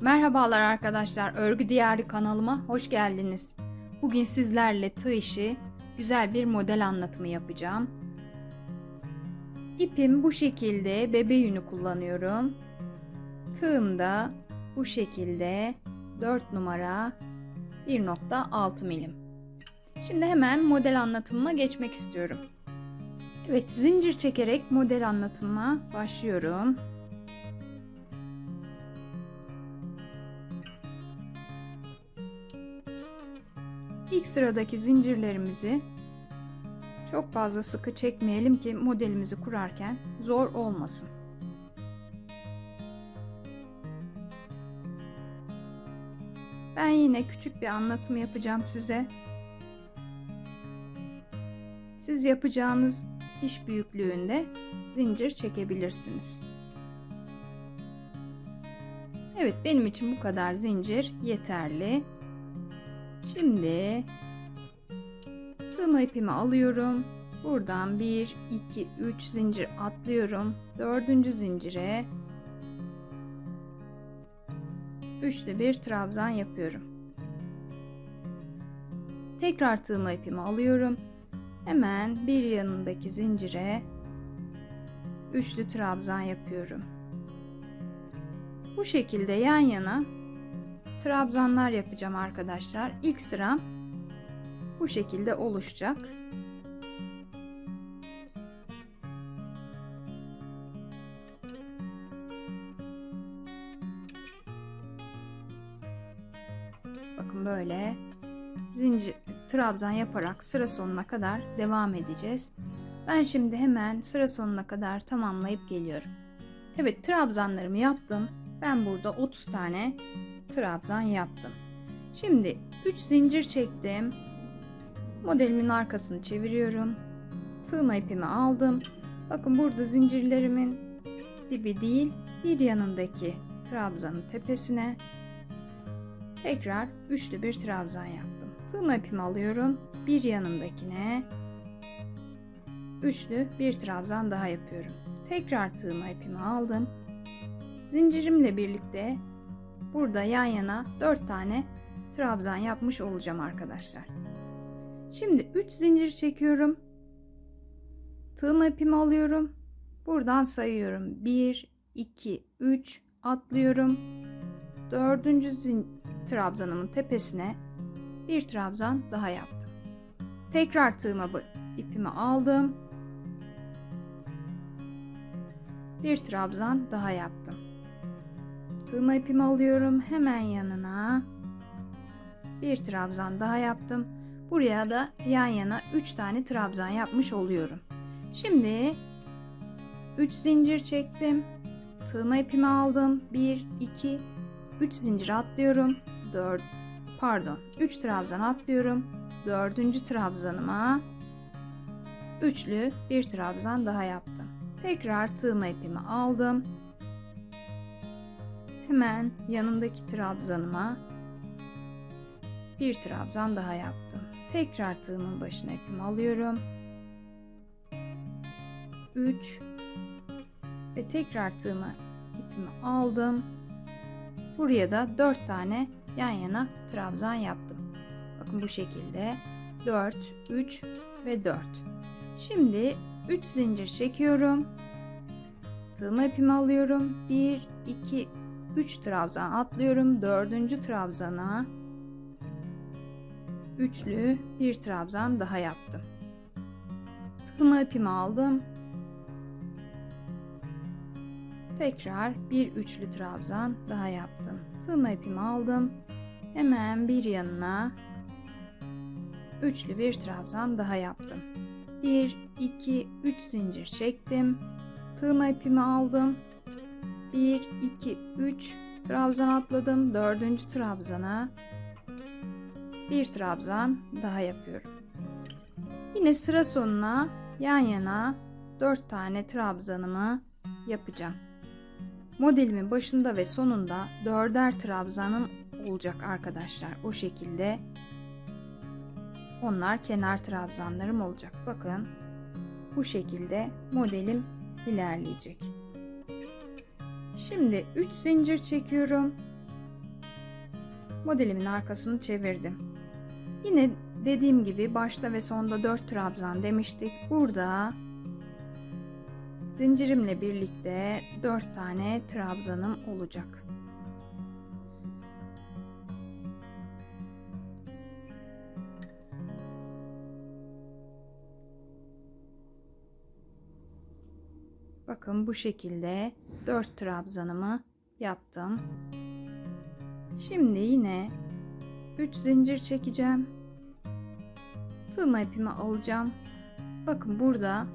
Merhabalar arkadaşlar, Örgü Diyarı kanalıma hoş geldiniz. Bugün sizlerle tığ işi güzel bir model anlatımı yapacağım. İpim bu şekilde bebe yünü kullanıyorum. Tığım da bu şekilde 4 numara 1.6 milim. Şimdi hemen model anlatımıma geçmek istiyorum. Evet, zincir çekerek model anlatıma başlıyorum. İlk sıradaki zincirlerimizi çok fazla sıkı çekmeyelim ki modelimizi kurarken zor olmasın. Ben yine küçük bir anlatım yapacağım size. Siz yapacağınız iş büyüklüğünde zincir çekebilirsiniz. Evet benim için bu kadar zincir yeterli. Şimdi tığma ipimi alıyorum. Buradan 1, 2, 3 zincir atlıyorum. Dördüncü zincire üçlü bir trabzan yapıyorum. Tekrar tığma ipimi alıyorum. Hemen bir yanındaki zincire üçlü trabzan yapıyorum. Bu şekilde yan yana trabzanlar yapacağım arkadaşlar. İlk sıram bu şekilde oluşacak. Bakın böyle zincir trabzan yaparak sıra sonuna kadar devam edeceğiz. Ben şimdi hemen sıra sonuna kadar tamamlayıp geliyorum. Evet trabzanlarımı yaptım. Ben burada 30 tane trabzan yaptım. Şimdi 3 zincir çektim. Modelimin arkasını çeviriyorum. Tığma ipimi aldım. Bakın burada zincirlerimin dibi değil bir yanındaki trabzanın tepesine tekrar üçlü bir trabzan yaptım. Tığma ipimi alıyorum. Bir yanındakine üçlü bir trabzan daha yapıyorum. Tekrar tığma ipimi aldım. Zincirimle birlikte burada yan yana 4 tane trabzan yapmış olacağım arkadaşlar. Şimdi 3 zincir çekiyorum. Tığma ipimi alıyorum. Buradan sayıyorum. 1 2 3 atlıyorum. 4. trabzanımın tepesine bir trabzan daha yaptım. Tekrar tığma ipimi aldım. Bir trabzan daha yaptım. Tığma ipimi alıyorum. Hemen yanına bir trabzan daha yaptım. Buraya da yan yana 3 tane trabzan yapmış oluyorum. Şimdi 3 zincir çektim. Tığma ipimi aldım. 1 2 3 zincir atlıyorum. 4 pardon 3 trabzan atlıyorum. 4. trabzanıma üçlü bir trabzan daha yaptım. Tekrar tığma ipimi aldım. Hemen yanındaki trabzanıma bir trabzan daha yaptım. Tekrar tığımın başına ipimi alıyorum. 3 ve tekrar tığıma ipimi aldım. Buraya da 4 tane yan yana trabzan yaptım. Bakın bu şekilde 4, 3 ve 4. Şimdi 3 zincir çekiyorum. Tığıma ipimi alıyorum. 1, 2, 3 trabzan atlıyorum. 4. trabzana üçlü bir trabzan daha yaptım. Tığıma ipimi aldım. Tekrar bir üçlü trabzan daha yaptım. Tığıma ipimi aldım. Hemen bir yanına üçlü bir trabzan daha yaptım. 1 2 3 zincir çektim. Tığıma ipimi aldım. 1 2 3 trabzan atladım. 4. trabzana bir trabzan daha yapıyorum. Yine sıra sonuna yan yana 4 tane trabzanımı yapacağım. Modelimin başında ve sonunda dörder trabzanım olacak arkadaşlar. O şekilde onlar kenar trabzanlarım olacak. Bakın bu şekilde modelim ilerleyecek. Şimdi 3 zincir çekiyorum. modelimin arkasını çevirdim. Yine dediğim gibi başta ve sonda 4 trabzan demiştik. Burada zincirimle birlikte 4 tane trabzanım olacak. Bakın bu şekilde 4 trabzanımı yaptım. Şimdi yine 3 zincir çekeceğim. Tığma ipimi alacağım. Bakın burada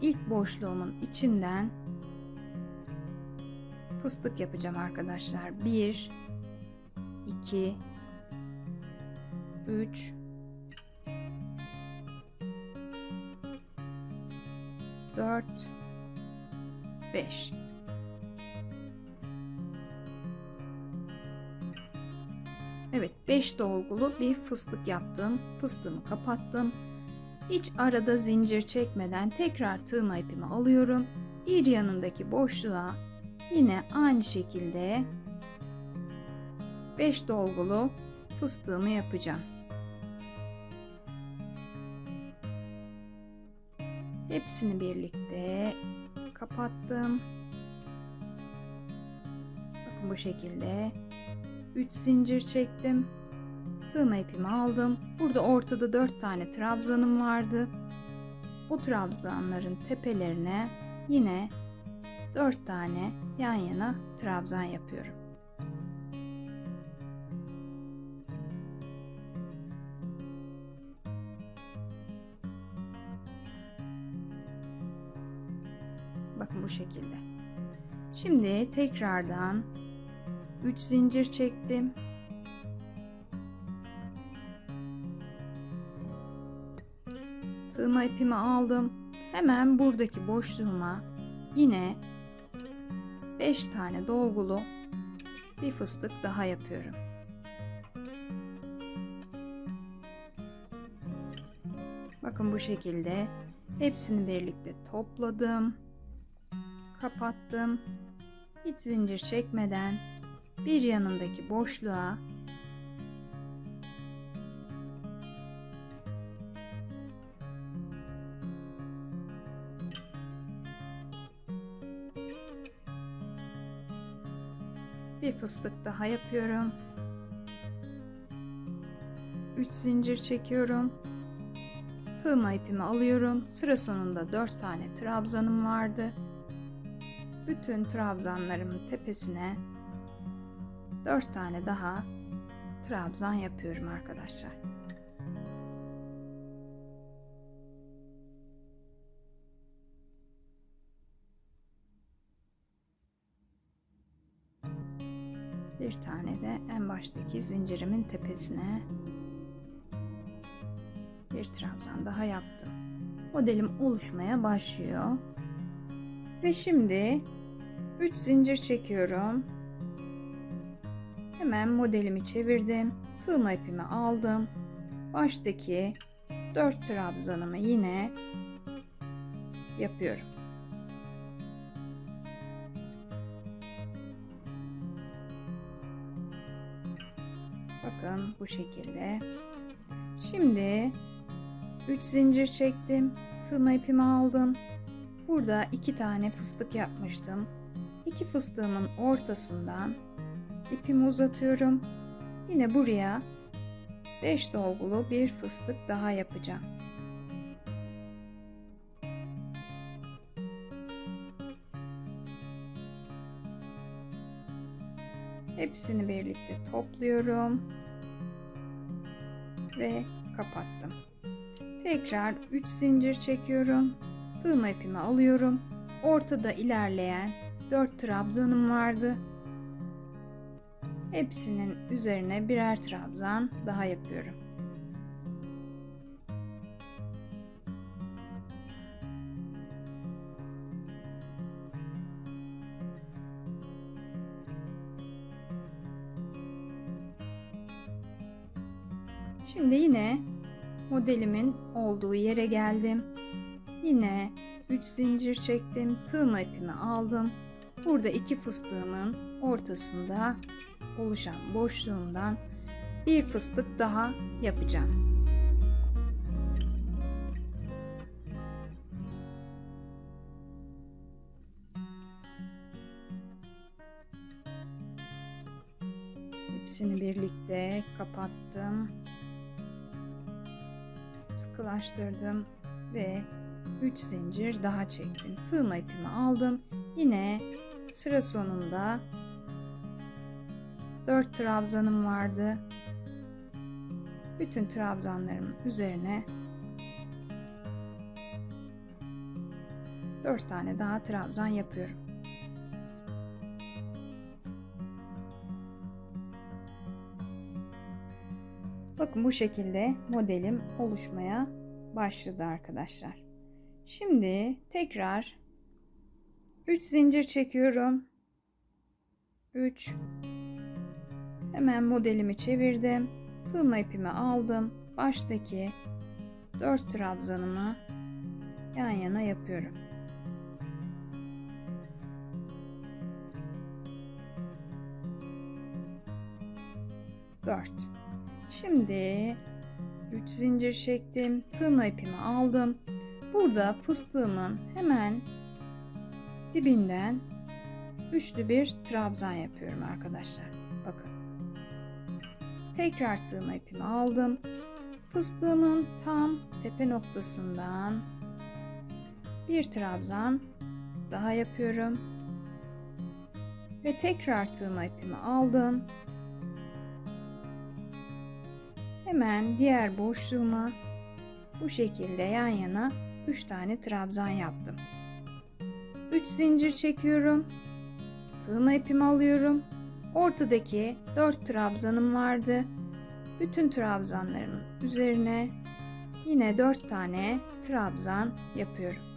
ilk boşluğumun içinden fıstık yapacağım arkadaşlar. 1 2 3 4 5 Evet 5 dolgulu bir fıstık yaptım. Fıstığımı kapattım. Hiç arada zincir çekmeden tekrar tığma ipimi alıyorum. Bir yanındaki boşluğa yine aynı şekilde 5 dolgulu fıstığımı yapacağım. Hepsini birlikte kapattım. Bakın bu şekilde 3 zincir çektim. Tığma ipimi aldım. Burada ortada 4 tane trabzanım vardı. Bu trabzanların tepelerine yine 4 tane yan yana trabzan yapıyorum. Bu şekilde. Şimdi tekrardan 3 zincir çektim. Tığma ipimi aldım. Hemen buradaki boşluğuma yine 5 tane dolgulu bir fıstık daha yapıyorum. Bakın bu şekilde hepsini birlikte topladım. Kapattım. Hiç zincir çekmeden bir yanındaki boşluğa bir fıstık daha yapıyorum. 3 zincir çekiyorum. Tığma ipimi alıyorum. Sıra sonunda 4 tane trabzanım vardı. Bütün trabzanlarımın tepesine 4 tane daha trabzan yapıyorum arkadaşlar. Bir tane de en baştaki zincirimin tepesine bir trabzan daha yaptım. Modelim oluşmaya başlıyor. Ve şimdi 3 zincir çekiyorum. Hemen modelimi çevirdim. Tığma ipimi aldım. Baştaki 4 trabzanımı yine yapıyorum. Bakın bu şekilde. Şimdi 3 zincir çektim. Tığma ipimi aldım. Burada iki tane fıstık yapmıştım. İki fıstığımın ortasından ipimi uzatıyorum. Yine buraya 5 dolgulu bir fıstık daha yapacağım. Hepsini birlikte topluyorum ve kapattım. Tekrar 3 zincir çekiyorum. Tığma ipimi alıyorum. Ortada ilerleyen 4 trabzanım vardı. Hepsinin üzerine birer trabzan daha yapıyorum. Şimdi yine modelimin olduğu yere geldim. Yine 3 zincir çektim. Tığma ipimi aldım. burada iki fıstığımın ortasında oluşan boşluğundan bir fıstık daha yapacağım. Hepsini birlikte kapattım. Sıkılaştırdım ve 3 zincir daha çektim. Tığma ipimi aldım. Yine sıra sonunda 4 trabzanım vardı. Bütün trabzanlarımın üzerine 4 tane daha trabzan yapıyorum. Bakın bu şekilde modelim oluşmaya başladı arkadaşlar. Şimdi tekrar 3 zincir çekiyorum. 3 Hemen modelimi çevirdim. Tığma ipimi aldım. Baştaki 4 trabzanımı yan yana yapıyorum. Dört. Şimdi 3 zincir çektim. Tığma ipimi aldım. Burada fıstığımın hemen dibinden üçlü bir trabzan yapıyorum arkadaşlar. Bakın. Tekrar tığma ipimi aldım. Fıstığımın tam tepe noktasından bir trabzan daha yapıyorum. Ve tekrar tığma ipimi aldım. Hemen diğer boşluğuma bu şekilde yan yana 3 tane trabzan yaptım. 3 zincir çekiyorum. Tığma ipimi alıyorum. Ortadaki 4 trabzanım vardı. Bütün trabzanlarımın üzerine yine 4 tane trabzan yapıyorum.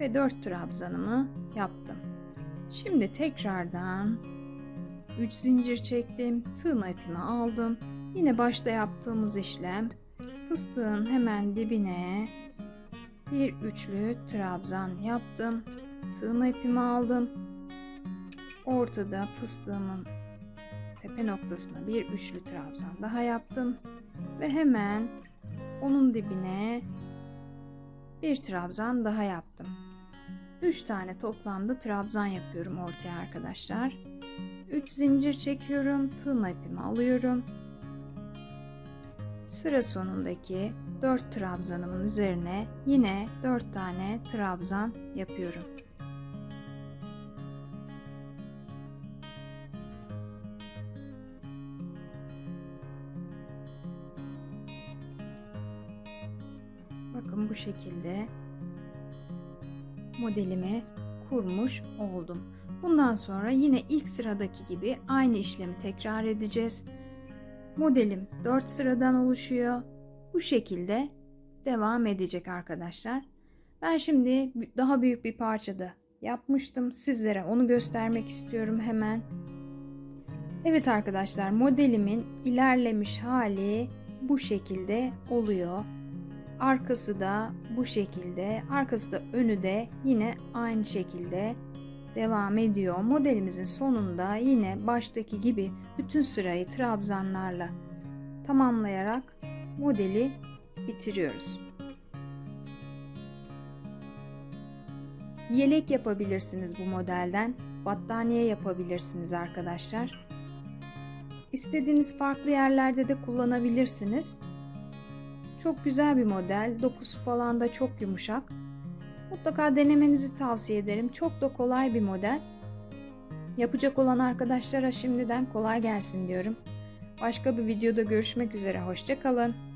Ve 4 trabzanımı yaptım. Şimdi tekrardan 3 zincir çektim. Tığma ipimi aldım. Yine başta yaptığımız işlem fıstığın hemen dibine bir üçlü trabzan yaptım. Tığma ipimi aldım. Ortada fıstığımın tepe noktasına bir üçlü trabzan daha yaptım ve hemen onun dibine bir trabzan daha yaptım. 3 tane toplamda trabzan yapıyorum ortaya arkadaşlar. 3 zincir çekiyorum. Tığma ipimi alıyorum. Sıra sonundaki 4 trabzanımın üzerine yine 4 tane trabzan yapıyorum. Bakın bu şekilde modelimi kurmuş oldum. Bundan sonra yine ilk sıradaki gibi aynı işlemi tekrar edeceğiz. Modelim 4 sıradan oluşuyor. Bu şekilde devam edecek arkadaşlar. Ben şimdi daha büyük bir parçada yapmıştım. Sizlere onu göstermek istiyorum hemen. Evet arkadaşlar modelimin ilerlemiş hali bu şekilde oluyor. Arkası da bu şekilde. Arkası da önü de yine aynı şekilde devam ediyor. Modelimizin sonunda yine baştaki gibi bütün sırayı trabzanlarla tamamlayarak modeli bitiriyoruz. Yelek yapabilirsiniz bu modelden. Battaniye yapabilirsiniz arkadaşlar. İstediğiniz farklı yerlerde de kullanabilirsiniz. Çok güzel bir model. Dokusu falan da çok yumuşak. Mutlaka denemenizi tavsiye ederim. Çok da kolay bir model. Yapacak olan arkadaşlara şimdiden kolay gelsin diyorum. Başka bir videoda görüşmek üzere. Hoşçakalın.